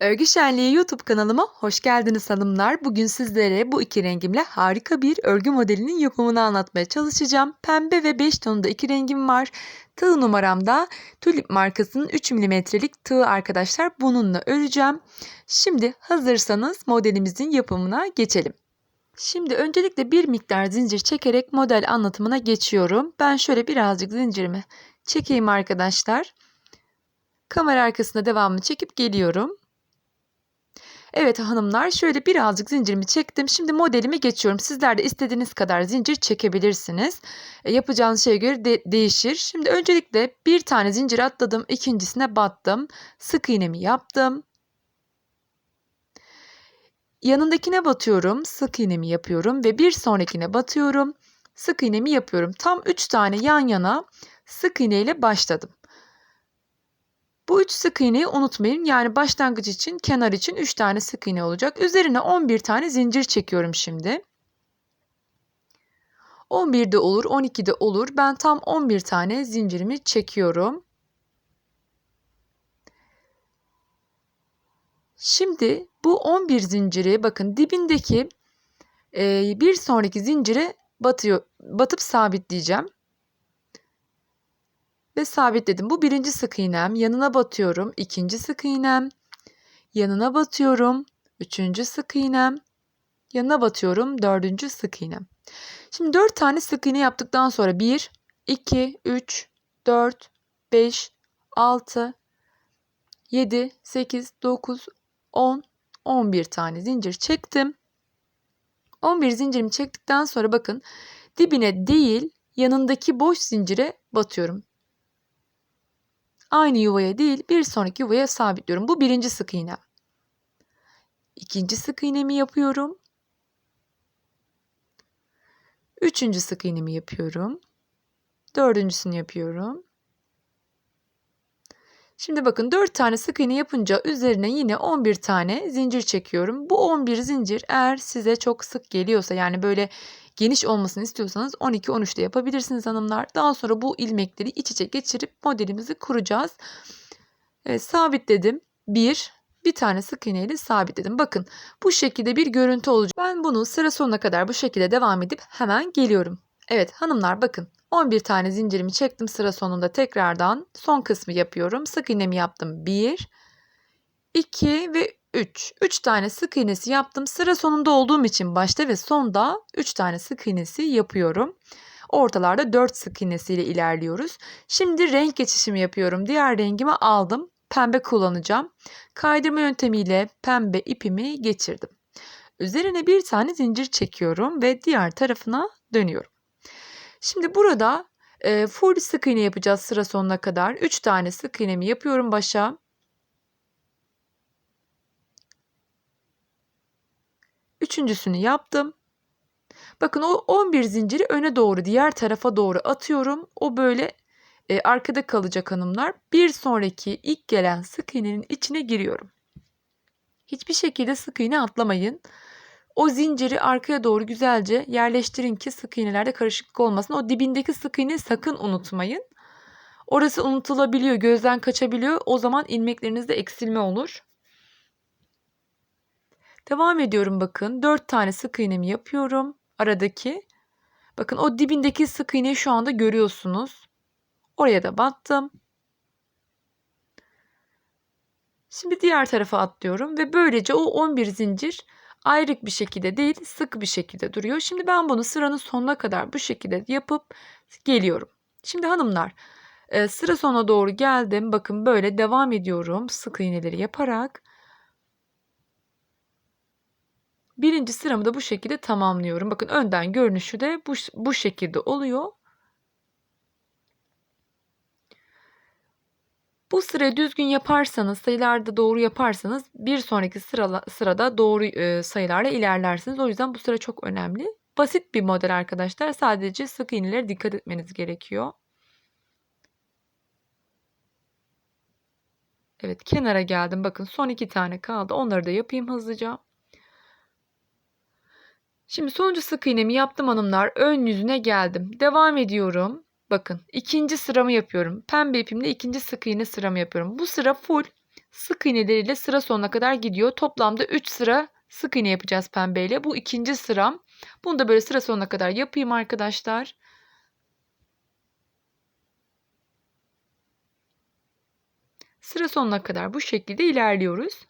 Örgü Şenliği YouTube kanalıma hoş geldiniz hanımlar. Bugün sizlere bu iki rengimle harika bir örgü modelinin yapımını anlatmaya çalışacağım. Pembe ve 5 tonunda iki rengim var. Tığ numaramda Tulip markasının 3 milimetrelik tığ arkadaşlar. Bununla öreceğim. Şimdi hazırsanız modelimizin yapımına geçelim. Şimdi öncelikle bir miktar zincir çekerek model anlatımına geçiyorum. Ben şöyle birazcık zincirimi çekeyim arkadaşlar. Kamera arkasında devamını çekip geliyorum. Evet hanımlar şöyle birazcık zincirimi çektim. Şimdi modelime geçiyorum. Sizler de istediğiniz kadar zincir çekebilirsiniz. E, yapacağınız şeye göre de değişir. Şimdi öncelikle bir tane zincir atladım. ikincisine battım. Sık iğnemi yaptım. Yanındakine batıyorum. Sık iğnemi yapıyorum ve bir sonrakine batıyorum. Sık iğnemi yapıyorum. Tam 3 tane yan yana sık iğne ile başladım. Bu 3 sık iğneyi unutmayın. Yani başlangıç için, kenar için 3 tane sık iğne olacak. Üzerine 11 tane zincir çekiyorum şimdi. 11'de olur, 12'de olur. Ben tam 11 tane zincirimi çekiyorum. Şimdi bu 11 zinciri bakın dibindeki e, bir sonraki zincire batıyor, batıp sabitleyeceğim ve sabitledim. Bu birinci sık iğnem. Yanına batıyorum. ikinci sık iğnem. Yanına batıyorum. Üçüncü sık iğnem. Yanına batıyorum. Dördüncü sık iğnem. Şimdi dört tane sık iğne yaptıktan sonra bir, iki, üç, dört, beş, altı, yedi, sekiz, dokuz, on, on bir tane zincir çektim. 11 zincirimi çektikten sonra bakın dibine değil yanındaki boş zincire batıyorum aynı yuvaya değil bir sonraki yuvaya sabitliyorum. Bu birinci sık iğne. İkinci sık iğnemi yapıyorum. Üçüncü sık iğnemi yapıyorum. Dördüncüsünü yapıyorum. Şimdi bakın 4 tane sık iğne yapınca üzerine yine 11 tane zincir çekiyorum. Bu 11 zincir eğer size çok sık geliyorsa yani böyle geniş olmasını istiyorsanız 12-13'te yapabilirsiniz hanımlar. Daha sonra bu ilmekleri iç içe geçirip modelimizi kuracağız. Evet, sabitledim. 1 bir tane sık iğne ile sabitledim. Bakın bu şekilde bir görüntü olacak. Ben bunu sıra sonuna kadar bu şekilde devam edip hemen geliyorum. Evet hanımlar bakın 11 tane zincirimi çektim sıra sonunda tekrardan son kısmı yapıyorum. Sık iğnemi yaptım 1, 2 ve 3. 3 tane sık iğnesi yaptım. Sıra sonunda olduğum için başta ve sonda 3 tane sık iğnesi yapıyorum. Ortalarda 4 sık iğnesiyle ilerliyoruz. Şimdi renk geçişimi yapıyorum. Diğer rengimi aldım. Pembe kullanacağım. Kaydırma yöntemiyle pembe ipimi geçirdim. Üzerine bir tane zincir çekiyorum ve diğer tarafına dönüyorum. Şimdi burada full sık iğne yapacağız sıra sonuna kadar. 3 tane sık iğnemi yapıyorum başa. Üçüncüsünü yaptım. Bakın o 11 zinciri öne doğru diğer tarafa doğru atıyorum. O böyle e, arkada kalacak hanımlar. Bir sonraki ilk gelen sık iğnenin içine giriyorum. Hiçbir şekilde sık iğne atlamayın. O zinciri arkaya doğru güzelce yerleştirin ki sık iğnelerde karışıklık olmasın. O dibindeki sık iğne sakın unutmayın. Orası unutulabiliyor, gözden kaçabiliyor. O zaman ilmeklerinizde eksilme olur. Devam ediyorum bakın. 4 tane sık iğnemi yapıyorum. Aradaki. Bakın o dibindeki sık iğneyi şu anda görüyorsunuz. Oraya da battım. Şimdi diğer tarafa atlıyorum ve böylece o 11 zincir ayrık bir şekilde değil sık bir şekilde duruyor. Şimdi ben bunu sıranın sonuna kadar bu şekilde yapıp geliyorum. Şimdi hanımlar e, sıra sona doğru geldim. Bakın böyle devam ediyorum sık iğneleri yaparak. Birinci sıramı da bu şekilde tamamlıyorum. Bakın önden görünüşü de bu, bu şekilde oluyor. Bu sırayı düzgün yaparsanız, sayılarda doğru yaparsanız bir sonraki sırala, sırada doğru e, sayılarla ilerlersiniz. O yüzden bu sıra çok önemli. Basit bir model arkadaşlar. Sadece sık iğnelere dikkat etmeniz gerekiyor. Evet kenara geldim. Bakın son iki tane kaldı. Onları da yapayım hızlıca. Şimdi sonuncu sık iğnemi yaptım hanımlar. Ön yüzüne geldim. Devam ediyorum. Bakın ikinci sıramı yapıyorum. Pembe ipimle ikinci sık iğne sıramı yapıyorum. Bu sıra full sık iğneleriyle sıra sonuna kadar gidiyor. Toplamda 3 sıra sık iğne yapacağız pembeyle. Bu ikinci sıram. Bunu da böyle sıra sonuna kadar yapayım arkadaşlar. Sıra sonuna kadar bu şekilde ilerliyoruz.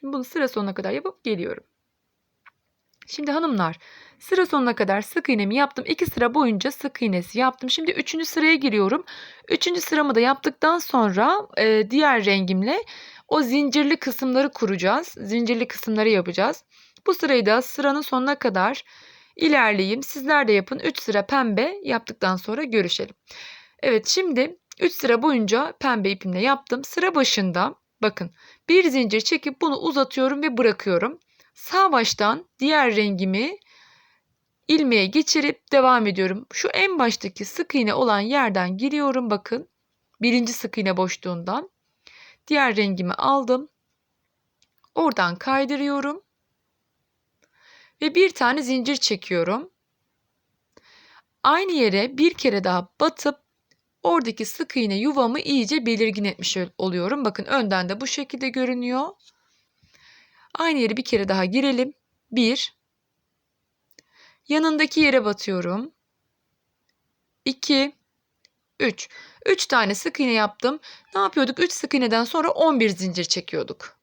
Şimdi bunu sıra sonuna kadar yapıp geliyorum. Şimdi hanımlar sıra sonuna kadar sık iğnemi yaptım. 2 sıra boyunca sık iğnesi yaptım. Şimdi 3. sıraya giriyorum. 3. sıramı da yaptıktan sonra e, diğer rengimle o zincirli kısımları kuracağız. Zincirli kısımları yapacağız. Bu sırayı da sıranın sonuna kadar ilerleyeyim. Sizler de yapın. 3 sıra pembe yaptıktan sonra görüşelim. Evet şimdi 3 sıra boyunca pembe ipimle yaptım. Sıra başında bakın bir zincir çekip bunu uzatıyorum ve bırakıyorum. Sağ baştan diğer rengimi ilmeğe geçirip devam ediyorum. Şu en baştaki sık iğne olan yerden giriyorum bakın. Birinci sık iğne boşluğundan. Diğer rengimi aldım. Oradan kaydırıyorum. Ve bir tane zincir çekiyorum. Aynı yere bir kere daha batıp oradaki sık iğne yuvamı iyice belirgin etmiş oluyorum. Bakın önden de bu şekilde görünüyor. Aynı yere bir kere daha girelim. 1 Yanındaki yere batıyorum. 2 3 3 tane sık iğne yaptım. Ne yapıyorduk? 3 sık iğneden sonra 11 zincir çekiyorduk.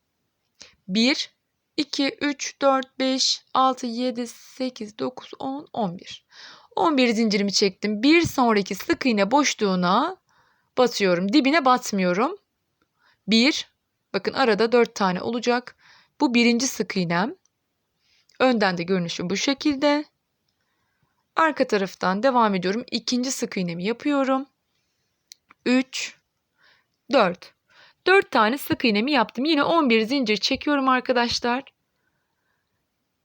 1 2 3 4 5 6 7 8 9 10 11. 11 zincirimi çektim. Bir sonraki sık iğne boşluğuna batıyorum. Dibine batmıyorum. 1 Bakın arada 4 tane olacak. Bu birinci sık iğnem. Önden de görünüşü bu şekilde. Arka taraftan devam ediyorum. İkinci sık iğnemi yapıyorum. 3 4 4 tane sık iğnemi yaptım. Yine 11 zincir çekiyorum arkadaşlar.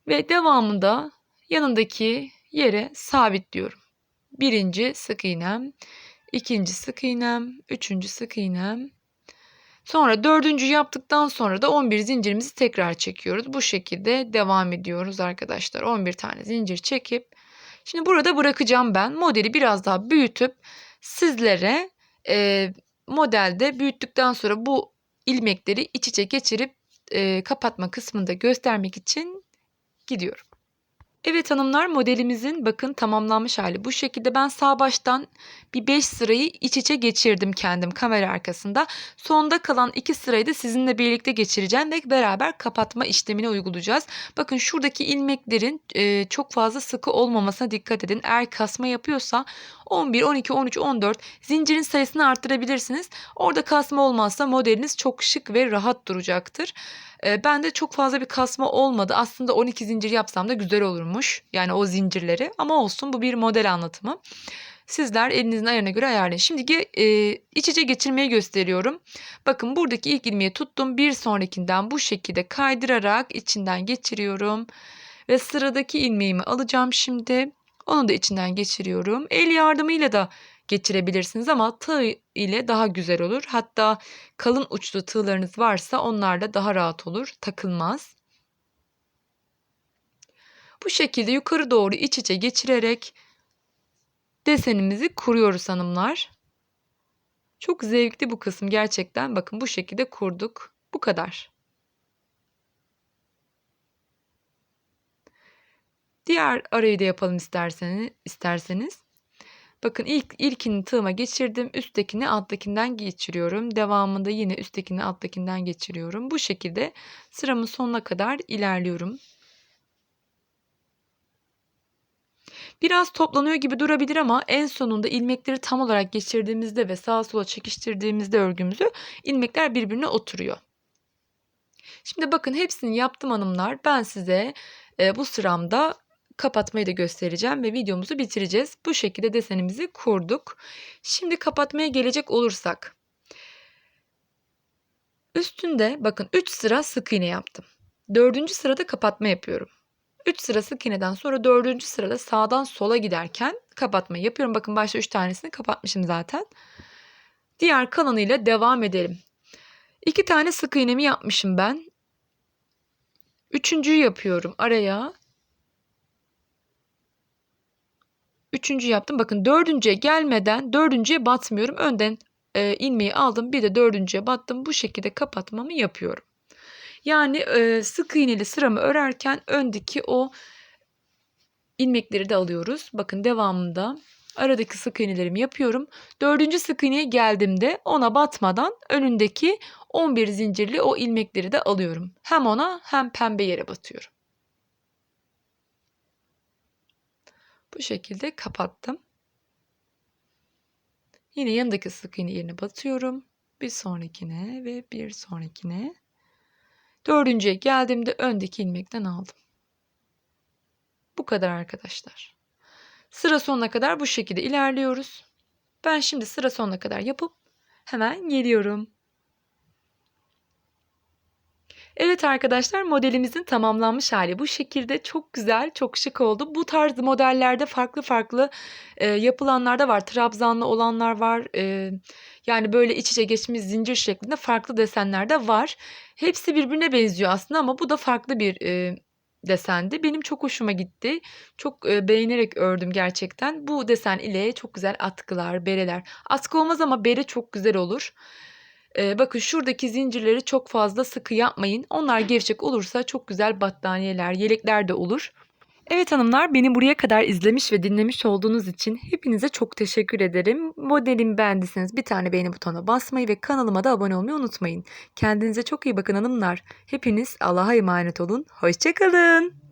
Ve devamında yanındaki yere sabitliyorum. Birinci sık iğnem, ikinci sık iğnem, üçüncü sık iğnem, Sonra dördüncü yaptıktan sonra da 11 zincirimizi tekrar çekiyoruz. Bu şekilde devam ediyoruz arkadaşlar. 11 tane zincir çekip şimdi burada bırakacağım ben. Modeli biraz daha büyütüp sizlere e, modelde büyüttükten sonra bu ilmekleri iç içe geçirip e, kapatma kısmında göstermek için gidiyorum. Evet hanımlar modelimizin bakın tamamlanmış hali bu şekilde. Ben sağ baştan bir 5 sırayı iç içe geçirdim kendim kamera arkasında. Sonda kalan 2 sırayı da sizinle birlikte geçireceğim ve beraber kapatma işlemini uygulayacağız. Bakın şuradaki ilmeklerin e, çok fazla sıkı olmamasına dikkat edin. Eğer kasma yapıyorsa 11, 12, 13, 14 zincirin sayısını arttırabilirsiniz. Orada kasma olmazsa modeliniz çok şık ve rahat duracaktır. E, bende çok fazla bir kasma olmadı. Aslında 12 zincir yapsam da güzel olurmuş. Yani o zincirleri. Ama olsun bu bir model anlatımı. Sizler elinizin ayarına göre ayarlayın. Şimdi e, iç içe geçirmeyi gösteriyorum. Bakın buradaki ilk ilmeği tuttum. Bir sonrakinden bu şekilde kaydırarak içinden geçiriyorum. Ve sıradaki ilmeğimi alacağım şimdi. Onu da içinden geçiriyorum. El yardımıyla da geçirebilirsiniz ama tığ ile daha güzel olur. Hatta kalın uçlu tığlarınız varsa onlarla daha rahat olur. Takılmaz. Bu şekilde yukarı doğru iç içe geçirerek desenimizi kuruyoruz hanımlar. Çok zevkli bu kısım gerçekten. Bakın bu şekilde kurduk. Bu kadar. Diğer arayı da yapalım isterseniz. isterseniz. Bakın ilk ilkini tığıma geçirdim. Üsttekini alttakinden geçiriyorum. Devamında yine üsttekini alttakinden geçiriyorum. Bu şekilde sıramın sonuna kadar ilerliyorum. Biraz toplanıyor gibi durabilir ama en sonunda ilmekleri tam olarak geçirdiğimizde ve sağa sola çekiştirdiğimizde örgümüzü ilmekler birbirine oturuyor. Şimdi bakın hepsini yaptım hanımlar. Ben size e, bu sıramda kapatmayı da göstereceğim ve videomuzu bitireceğiz. Bu şekilde desenimizi kurduk. Şimdi kapatmaya gelecek olursak. Üstünde bakın 3 sıra sık iğne yaptım. 4. sırada kapatma yapıyorum. 3 sıra sık iğneden sonra 4. sırada sağdan sola giderken kapatma yapıyorum. Bakın başta 3 tanesini kapatmışım zaten. Diğer kalanıyla devam edelim. 2 tane sık iğnemi yapmışım ben. Üçüncüyü yapıyorum araya. Üçüncü yaptım. Bakın dördüncüye gelmeden dördüncüye batmıyorum. Önden e, ilmeği aldım bir de dördüncüye battım. Bu şekilde kapatmamı yapıyorum. Yani e, sık iğneli sıramı örerken öndeki o ilmekleri de alıyoruz. Bakın devamında aradaki sık iğnelerimi yapıyorum. Dördüncü sık iğneye geldiğimde ona batmadan önündeki 11 zincirli o ilmekleri de alıyorum. Hem ona hem pembe yere batıyorum. Bu şekilde kapattım. Yine yanındaki sık iğne yerine batıyorum. Bir sonrakine ve bir sonrakine. Dördüncüye geldiğimde öndeki ilmekten aldım. Bu kadar arkadaşlar. Sıra sonuna kadar bu şekilde ilerliyoruz. Ben şimdi sıra sonuna kadar yapıp hemen geliyorum. Evet arkadaşlar modelimizin tamamlanmış hali bu şekilde çok güzel çok şık oldu. Bu tarz modellerde farklı farklı e, yapılanlar da var. Trabzanlı olanlar var. E, yani böyle iç içe geçmiş zincir şeklinde farklı desenler de var. Hepsi birbirine benziyor aslında ama bu da farklı bir e, desendi. Benim çok hoşuma gitti. Çok e, beğenerek ördüm gerçekten. Bu desen ile çok güzel atkılar, bereler. Atkı olmaz ama bere çok güzel olur. Ee, bakın şuradaki zincirleri çok fazla sıkı yapmayın. Onlar gevşek olursa çok güzel battaniyeler, yelekler de olur. Evet hanımlar beni buraya kadar izlemiş ve dinlemiş olduğunuz için hepinize çok teşekkür ederim. Modelimi beğendiyseniz bir tane beğeni butonuna basmayı ve kanalıma da abone olmayı unutmayın. Kendinize çok iyi bakın hanımlar. Hepiniz Allah'a emanet olun. Hoşçakalın.